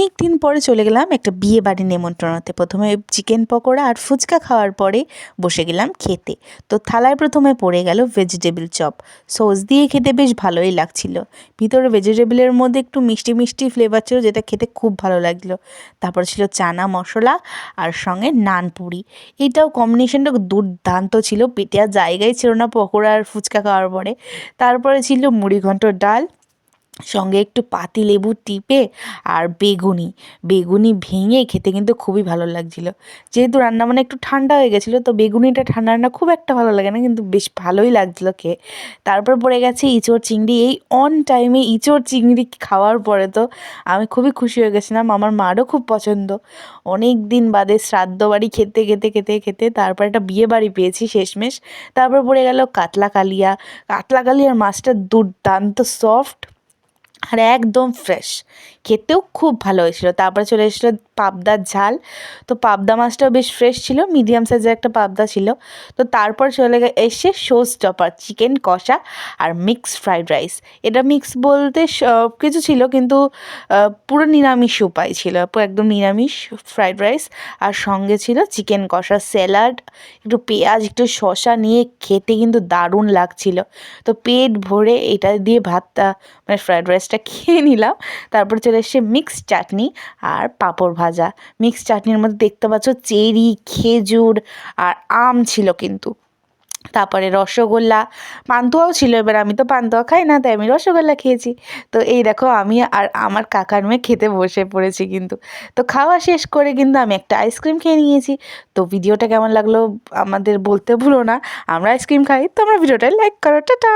অনেক দিন পরে চলে গেলাম একটা বিয়ে বাড়ি নেমন্ত্রণতে। প্রথমে চিকেন পকোড়া আর ফুচকা খাওয়ার পরে বসে গেলাম খেতে। তো থালায় প্রথমে পড়ে গেল ভেজিটেবল চপ। সস দিয়ে খেতে বেশ ভালোই লাগছিল। ভিতরে ভেজিটেবলের মধ্যে একটু মিষ্টি মিষ্টি ফ্লেভার ছিল যেটা খেতে খুব ভালো লাগল। তারপর ছিল চানা মশলা আর সঙ্গে নান পুরি। এটাও কম্বিনেশনটা দুর্দান্ত ছিল। পেটে আর জায়গায় ছিল না পকোড়া আর ফুচকা খাওয়ার পরে। তারপরে ছিল মুড়ি ঘন্ট ডাল সঙ্গে একটু পাতি লেবু টিপে আর বেগুনি। বেগুনি ভেঙে খেতে কিন্তু খুবই ভালো লাগছিল। যেহেতু রান্না মানে একটু ঠান্ডা হয়ে গেছিল, তো বেগুনিটা ঠান্ডা রান্না খুব একটা ভালো লাগে না, কিন্তু বেশ ভালোই লাগছিল খেয়ে। তারপর পড়ে গেছে ইঁচড় চিংড়ি। এই অন টাইমে ইঁচড় চিংড়ি খাওয়ার পরে তো আমি খুবই খুশি হয়ে গেছিলাম। আমার মারও খুব পছন্দ। অনেক দিন বাদে শ্রাদ্ধ বাড়ি খেতে খেতে খেতে খেতে তারপর একটা বিয়ে বাড়ি পেয়েছি শেষমেশ। তারপর পড়ে গেল কাতলা কালিয়া। কাতলা কালিয়ার মাছটা দুর্দান্ত সফট আর একদম ফ্রেশ খেতেও খুব ভালো হয়েছিল। তারপরে চলে এসেছিল পাবদার ঝাল। তো পাবদা মাছটাও বেশ ফ্রেশ ছিল মিডিয়াম সাইজের একটা পাবদা ছিল। তো তারপর চলে গে এসে শোজ টপার চিকেন কষা আর মিক্স ফ্রাইড রাইস এটা মিক্স বলতে সব কিছু ছিল কিন্তু পুরো নিরামিষ উপায় ছিল। একদম নিরামিষ ফ্রাইড রাইস আর সঙ্গে ছিল চিকেন কষা স্যালাড একটু পেঁয়াজ, একটু শসা নিয়ে খেতে কিন্তু দারুণ লাগছিল। তো পেট ভরে এটা দিয়ে ভাতটা মানে ফ্রাইড রাইসটা খেয়ে নিলাম। তারপর চলে এসছে মিক্স চাটনি আর পাঁপড় ভাজা। মিক্স চাটনির মধ্যে দেখতে পাচ্ছ চেরি, খেজুর আর আম ছিল কিন্তু। তারপরে রসগোল্লা, পান্তুয়াও ছিল। এবার আমি তো পান্তুয়া খাই না, তাই আমি রসগোল্লা খেয়েছি। তো এই দেখো আমি আর আমার কাকার মেয়ে খেতে বসে পড়েছি কিন্তু। তো খাওয়া শেষ করে কিন্তু আমি একটা আইসক্রিম খেয়ে নিয়েছি। তো ভিডিওটা কেমন লাগল আমাদের বলতে ভুলো না। আমরা আইসক্রিম খাই, তোমরা ভিডিওটা লাইক করো। টাটা!